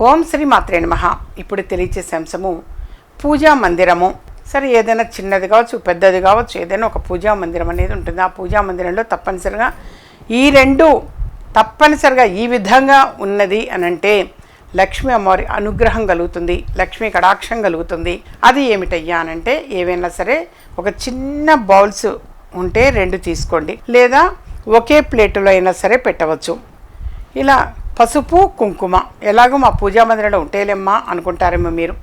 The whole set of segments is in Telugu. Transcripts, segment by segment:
ఓం శ్రీ మాత్రే నమః. ఇప్పుడు తెలియచేసే అంశము పూజా మందిరము. సరే ఏదైనా చిన్నది కావచ్చు పెద్దది కావచ్చు ఏదైనా ఒక పూజా మందిరం అనేది ఉంటుంది. ఆ పూజా మందిరంలో తప్పనిసరిగా ఈ రెండు తప్పనిసరిగా ఈ విధంగా ఉన్నది అని అంటే లక్ష్మీ అమ్మవారి అనుగ్రహం కలుగుతుంది లక్ష్మి కడాక్షం కలుగుతుంది. అది ఏమిటయ్యా అనంటే ఏవైనా సరే ఒక చిన్న బౌల్స్ ఉంటే రెండు తీసుకోండి. లేదా ఒకే ప్లేటులో అయినా సరే పెట్టవచ్చు. ఇలా పసుపు కుంకుమ ఎలాగో మా పూజా మందిరంలో ఉంటేలేమ్మా అనుకుంటారేమో మీరు.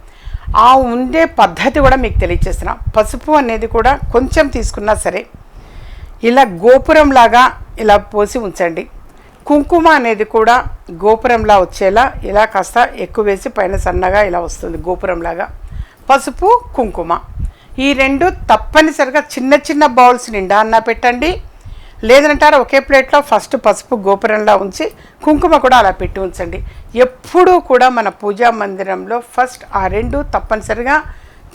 ఆ ఉండే పద్ధతి కూడా మీకు తెలియచేస్తున్నా. పసుపు అనేది కూడా కొంచెం తీసుకున్నా సరే ఇలా గోపురంలాగా ఇలా పోసి ఉంచండి. కుంకుమ అనేది కూడా గోపురంలా వచ్చేలా ఇలా కాస్త ఎక్కువ వేసి పైన సన్నగా ఇలా వస్తుంది గోపురంలాగా. పసుపు కుంకుమ ఈ రెండు తప్పనిసరిగా చిన్న చిన్న బౌల్స్ నిండా అన్న పెట్టండి. లేదంటారా ఒకే ప్లేట్లో ఫస్ట్ పసుపు గోపురంలా ఉంచి కుంకుమ కూడా అలా పెట్టి ఉంచండి. ఎప్పుడూ కూడా మన పూజా మందిరంలో ఫస్ట్ ఆ రెండు తప్పనిసరిగా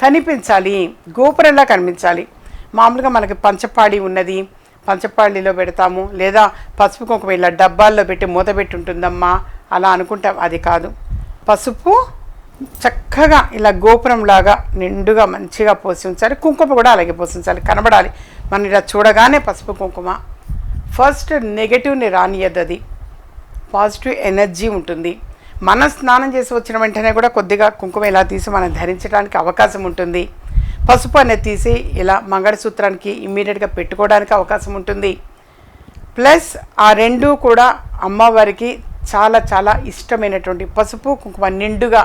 కనిపించాలి గోపురంలా కనిపించాలి. మామూలుగా మనకి పంచపాడి ఉన్నది పంచపాడిలో పెడతాము. లేదా పసుపు కుంకుమ ఇలా డబ్బాల్లో పెట్టి మూత పెట్టి ఉంటుందమ్మా అలా అనుకుంటాం అది కాదు. పసుపు చక్కగా ఇలా గోపురంలాగా నిండుగా మంచిగా పోసి ఉంచాలి కుంకుమ కూడా అలాగే పోసి ఉంచాలి కనబడాలి. మనం ఇలా చూడగానే పసుపు కుంకుమ ఫస్ట్ నెగటివ్ని రానియద్దు అది. పాజిటివ్ ఎనర్జీ ఉంటుంది. మనం స్నానం చేసి వచ్చిన వెంటనే కూడా కొద్దిగా కుంకుమ ఇలా తీసి మనం ధరించడానికి అవకాశం ఉంటుంది. పసుపు అనేది తీసి ఇలా మంగళసూత్రానికి ఇమ్మీడియట్గా పెట్టుకోవడానికి అవకాశం ఉంటుంది. ప్లస్ ఆ రెండు కూడా అమ్మవారికి చాలా చాలా ఇష్టమైనటువంటి పసుపు కుంకుమ నిండుగా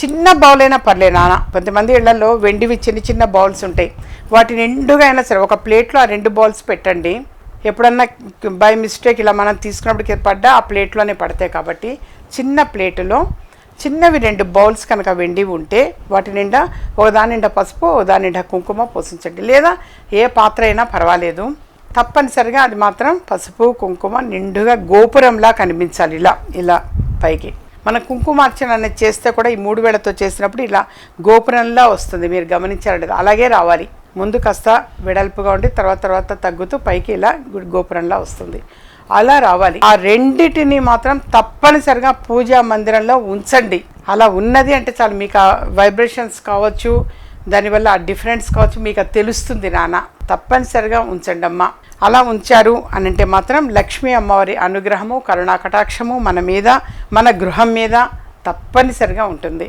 చిన్న బౌల్ అయినా పర్లేదు నాన్న. కొంతమంది ఇళ్ళలో వెండివి చిన్న చిన్న బౌల్స్ ఉంటాయి. వాటి నిండుగా అయినా సరే ఒక ప్లేట్లో ఆ రెండు బౌల్స్ పెట్టండి. ఎప్పుడన్నా బై మిస్టేక్ ఇలా మనం తీసుకున్నప్పటికీ పడ్డా ఆ ప్లేట్లోనే పడతాయి కాబట్టి చిన్న ప్లేటులో చిన్నవి రెండు బౌల్స్ కనుక వెండి ఉంటే వాటి నిండా ఒక దాని నిండా పసుపు ఒక దాని నిండా కుంకుమ పోషించండి. లేదా ఏ పాత్ర అయినా పర్వాలేదు. తప్పనిసరిగా అది మాత్రం పసుపు కుంకుమ నిండుగా గోపురంలా కనిపించాలి. ఇలా ఇలా పైకి. మన కుంకుమార్చన అనేది చేస్తే కూడా ఈ మూడు వేళతో చేసినప్పుడు ఇలా గోపురంలా వస్తుంది. మీరు గమనించారంటే అలాగే రావాలి. ముందు కాస్త వెడల్పుగా ఉండి తర్వాత తర్వాత తగ్గుతూ పైకి ఇలా గోపురంలా వస్తుంది. అలా రావాలి. ఆ రెండిటిని మాత్రం తప్పనిసరిగా పూజా మందిరంలో ఉంచండి. అలా ఉన్నది అంటే చాలు మీకు ఆ వైబ్రేషన్స్ కావచ్చు దానివల్ల ఆ డిఫరెన్స్ కావచ్చు మీకు తెలుస్తుంది నాన్న. తప్పనిసరిగా ఉంచండి అమ్మ అలా ఉంచారు అని అంటే మాత్రం లక్ష్మీ అమ్మవారి అనుగ్రహము కరుణా కటాక్షము మన మీద మన గృహం మీద తప్పనిసరిగా ఉంటుంది.